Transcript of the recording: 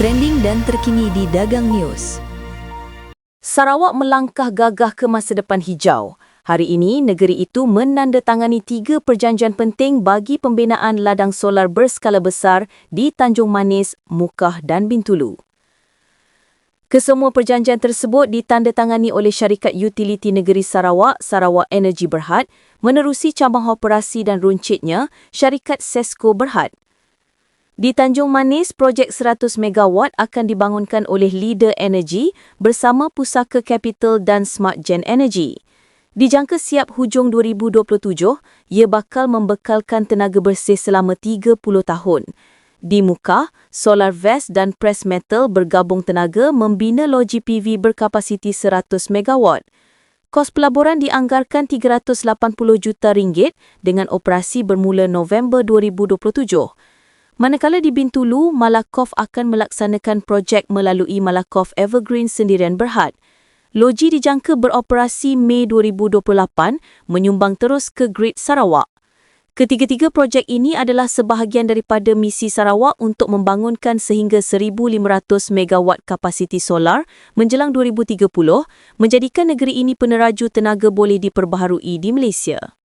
trending dan terkini di Dagang News. Sarawak melangkah gagah ke masa depan hijau. Hari ini, negeri itu menandatangani tiga perjanjian penting bagi pembinaan ladang solar berskala besar di Tanjung Manis, Mukah dan Bintulu. Kesemua perjanjian tersebut ditandatangani oleh syarikat utiliti negeri Sarawak, Sarawak Energy Berhad, menerusi cabang operasi dan runcitnya, syarikat Sesko Berhad. Di Tanjung Manis, projek 100 megawatt akan dibangunkan oleh Leader Energy bersama Pusaka Capital dan Smart Gen Energy. Dijangka siap hujung 2027, ia bakal membekalkan tenaga bersih selama 30 tahun. Di Muka, Solar Vest dan Press Metal bergabung tenaga membina loji PV berkapasiti 100 megawatt. Kos pelaburan dianggarkan 380 juta ringgit dengan operasi bermula November 2027. Manakala di Bintulu, Malakoff akan melaksanakan projek melalui Malakoff Evergreen Sendirian Berhad. Loji dijangka beroperasi Mei 2028, menyumbang terus ke grid Sarawak. Ketiga-tiga projek ini adalah sebahagian daripada misi Sarawak untuk membangunkan sehingga 1,500 megawatt kapasiti solar menjelang 2030, menjadikan negeri ini peneraju tenaga boleh diperbaharui di Malaysia.